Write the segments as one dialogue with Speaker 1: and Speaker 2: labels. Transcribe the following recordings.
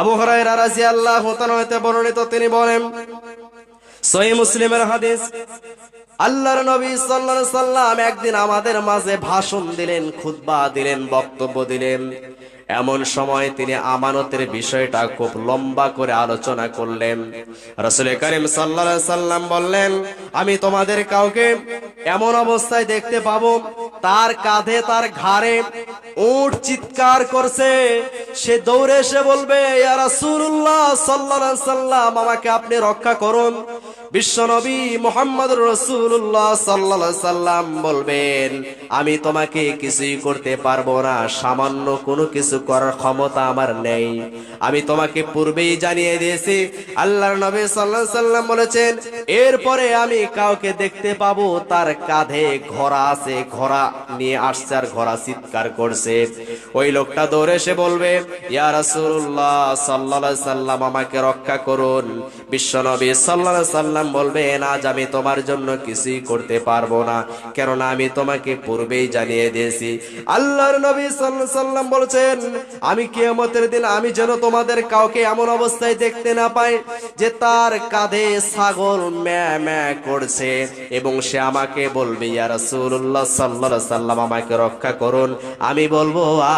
Speaker 1: আবু হরাইরা রাদিয়াল্লাহু তাআলা হতে বর্ণিত, তিনি বলেন সহি মুসলিমের হাদিস, আল্লাহর নবী সাল্লাল্লাহু সাল্লাম একদিন আমাদের মাঝে ভাষণ দিলেন, খুতবা দিলেন, বক্তব্য দিলেন। এমন সময় তিনি আমানতের বিষয়টা খুব লম্বা করে আলোচনা করলেন। রাসূল করিম আলাইহি সাল্লাম বললেন, আমি তোমাদের কাউকে এমন অবস্থায় দেখতে পাবো, তার কাঁধে তার ঘাড়ে উট চিৎকার করছে সে দৌড়ে এসে বলবে রাসূলুল্লাহ আমাকে আপনি রক্ষা করুন। বিশ্বনবী মোহাম্মদ রসুল্লাহ আলাইহি সাল্লাম বলবেন, আমি তোমাকে কিছুই করতে পারব না, সামান্য কোনো কিছু করার ক্ষমতা আমার নেই। আমি তোমাকে পূর্বেই জানিয়ে দিয়েছি। আল্লাহর নবী আলাইহি সাল্লাম বলেছেন, এরপরে আমি কাউকে দেখতে পাবো, তার কাঁধে ঘোড়া আছে, ঘোড়া নিয়ে আসছে আর ঘোড়া চিৎকার করছে। ওই লোকটা দৌড়ে এসে বলবে, ইয়া আলাইহি সাল্লাম, আমাকে রক্ষা করুন। বিশ্বনবী আলাইহি সাল্লাম বলবেন, আজ আমি তোমার জন্য কিছুই করতে পারব না, কেননা আমি তোমাকে পূর্বেই জানিয়ে দিয়েছি। আল্লাহর নবী আলাইহি সাল্লাম বলছেন, আমি কিয়ামতের দিন আমি যেন তোমাদের কাউকে এমন অবস্থায় দেখতে না পাই, যে তার কাঁধে ছাগল ম্যা ম্যা করছে এবং সে আমাকে বলবে, ইয়া রাসূলুল্লাহ সাল্লাম, আমাকে রক্ষা করুন। আমি বলব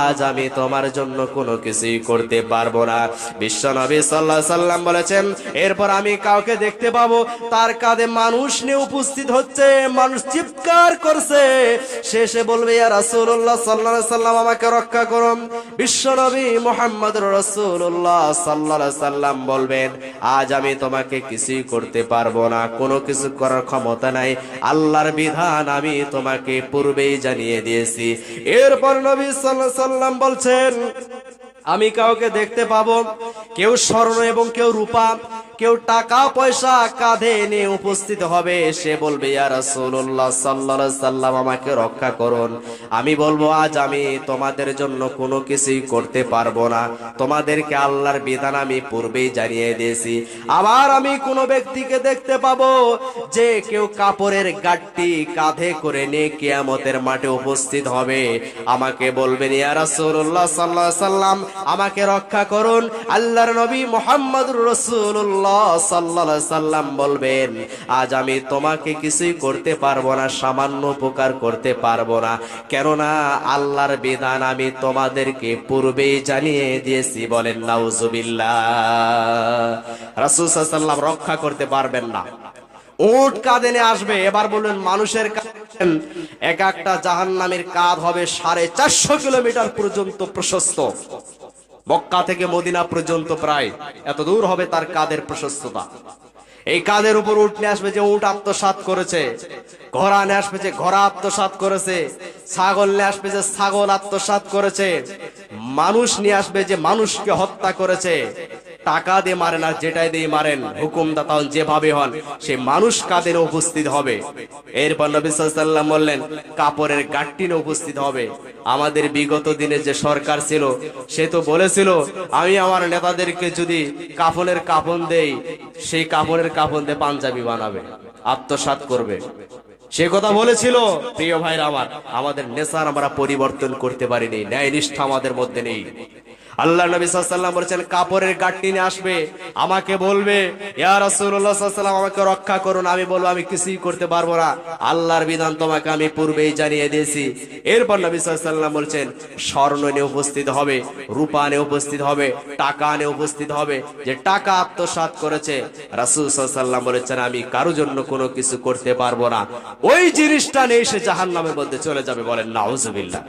Speaker 1: আজ আমি তোমার জন্য কোনো কিছুই করতে পারব না। বিশ্বনবী সাল্লাল্লাহু আলাইহি সাল্লাম বলেছেন, এরপর আমি কাউকে দেখতে পাবো, তার কাঁধে মানুষ নিয়ে উপস্থিত হচ্ছে, মানুষ চিৎকার করছে। শেষে বলবে, ইয়া রাসূলুল্লাহ সাল্লাল্লাহু আলাইহি সাল্লাম, আমাকে রক্ষা করুন। বিশ্বনবী মুহাম্মদ রাসূলুল্লাহ সাল্লাল্লাহু আলাইহি সাল্লাম বলবেন, আজ আমি তোমাকে কিছুই করতে পারব না, কোনো কিছু করার ক্ষমতা নাই। আল্লাহর বিধান আমি তোমাকে পূর্বেই জানিয়ে দিয়েছি। এরপর নবী সাল্লাল্লাহু সাল্লাম বলছেন আমি কাউকে দেখতে পাবো কেউ স্বর্ণ এবং কেউ রূপা কেউ টাকা, পয়সা কাঁধে নিয়ে উপস্থিত হবে, সে বলবে, ইয়া রাসূলুল্লাহ সাল্লাল্লাহু সাল্লাম আমাকে রক্ষা করুন। আমি বলব, আজ আমি তোমাদের জন্য কোনো কিছুই করতে পারব না। তোমাদেরকে আল্লাহর বিধান আমি পূর্বেই জানিয়ে দিয়েছি। আবার আমি কোনো ব্যক্তিকে দেখতে পাবো, যে কেউ কাপড়ের গাঠটি কাঁধে করে নিয়ে কিয়ামতের মাঠে উপস্থিত হবে। আমাকে বলবেন, ইয়া রাসূলুল্লাহ সাল্লাল্লাহু সাল্লাম আমাকে রক্ষা করুন। আল্লাহর নবী মুহাম্মদুর রাসূলুল্লাহ সাল্লাল্লাহু আলাইহি সাল্লাম বলবেন, আজ আমি তোমাকে কিছুই করতে পারব না, সামান্য উপকার করতে পারব না। কেননা আল্লাহর বিধান আমি তোমাদেরকে পূর্বেই জানিয়ে দিয়েছি। বলেন, নাউজুবিল্লাহ। রাসূল সাল্লাল্লাহু সাল্লাম রক্ষা করতে পারবেন না। উট কাঁধে আসবে। এবার বললেন মানুষের এক একটা জাহান নামের কাঁধ হবে সাড়ে চারশো কিলোমিটার পর্যন্ত প্রশস্ত। মক্কা থেকে মদিনা পর্যন্ত প্রায় এত দূর হবে তার কাদের প্রশস্ততা। এই কাদের উপর উঠ নিয়ে আসবে যে উঠ আত্মসাত করেছে, ঘোড়া নিয়ে আসবে যে ঘোড়া আত্মসাত করেছে, ছাগল নিয়ে আসবে যে ছাগল আত্মসাত করেছে, মানুষ নিয়ে আসবে যে মানুষকে হত্যা করেছে টাকা দিয়ে মারেন আর যেটাই দিয়ে মারেন হুকুমদাতা যেভাবে হন, সে মানুষ কাদের উপস্থিত হবে। এরপর নবী সাল্লাম বললেন, কাপড়ের গাঠটিনে উপস্থিত হবে। আমাদের বিগত দিনে যে সরকার ছিল, সে তো বলেছিল, আমি আমার নেতাদেরকে যদি কাফনের কাফন দেই, সেই কাপড়ের কাফন দিয়ে পাঞ্জাবি বানাবে আত্মসাত করবে। সে কথা বলেছিল, প্রিয় ভাইরা আমার, আমাদের নেশার আমরা পরিবর্তন করতে পারিনি ন্যায় নিষ্ঠা আমাদের মধ্যে নেই। আল্লাহ নবী সাল্লাম বলেছেন, কাপড়ের গাঠটি নিয়ে আসবে, আমাকে বলবে, ইয়া রাসূলুল্লাহ সাল্লাম আমাকে রক্ষা করুন, আমি বলব, আমি কিছুই করতে পারব না। আল্লাহর বিধান তোমাকে আমি পূর্বেই জানিয়ে দিয়েছি। এরপর নবী সাল্লাম বলছেন, স্বর্ণ নিয়ে উপস্থিত হবে, রূপা নিয়ে উপস্থিত হবে, টাকা নিয়ে উপস্থিত হবে, যে টাকা আত্মসাৎ করেছে, রাসূল সাল্লাম বলেছেন, আমি কারও জন্য কোনো কিছু করতে পারব না। ওই জিনিসটা নিয়ে সে জাহান্নামের মধ্যে চলে যাবে বলেন, নাউজুবিল্লাহ।